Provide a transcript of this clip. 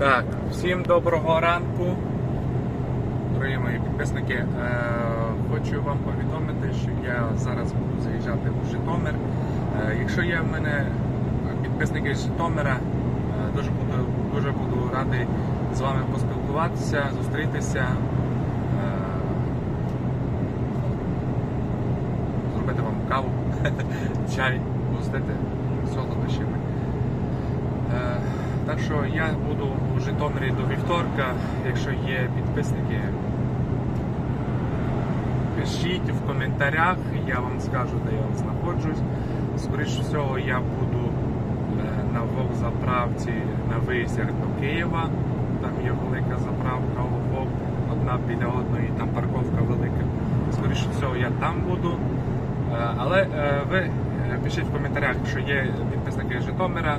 Так, всім доброго ранку, дорогі мої підписники. Е, хочу вам повідомити, що я зараз буду заїжджати в Житомир. Е, якщо є в мене підписники з Житомира, е, дуже буду, дуже буду радий з вами поспілкуватися, зустрітися, зробити вам каву, чай, гостити солодощами. Е, Так що я буду у Житомирі до вівторка. Якщо є підписники, пишіть в коментарях, я вам скажу, де я знаходжусь. Скоріше всього, я буду е, на Вовк-заправці на виїздях до Києва. Там є велика заправка ОВО, одна біля одної, там парковка велика. Скоріше всього, я там буду. Е, Але е, ви пишіть в коментарях, якщо є підписники Житомира.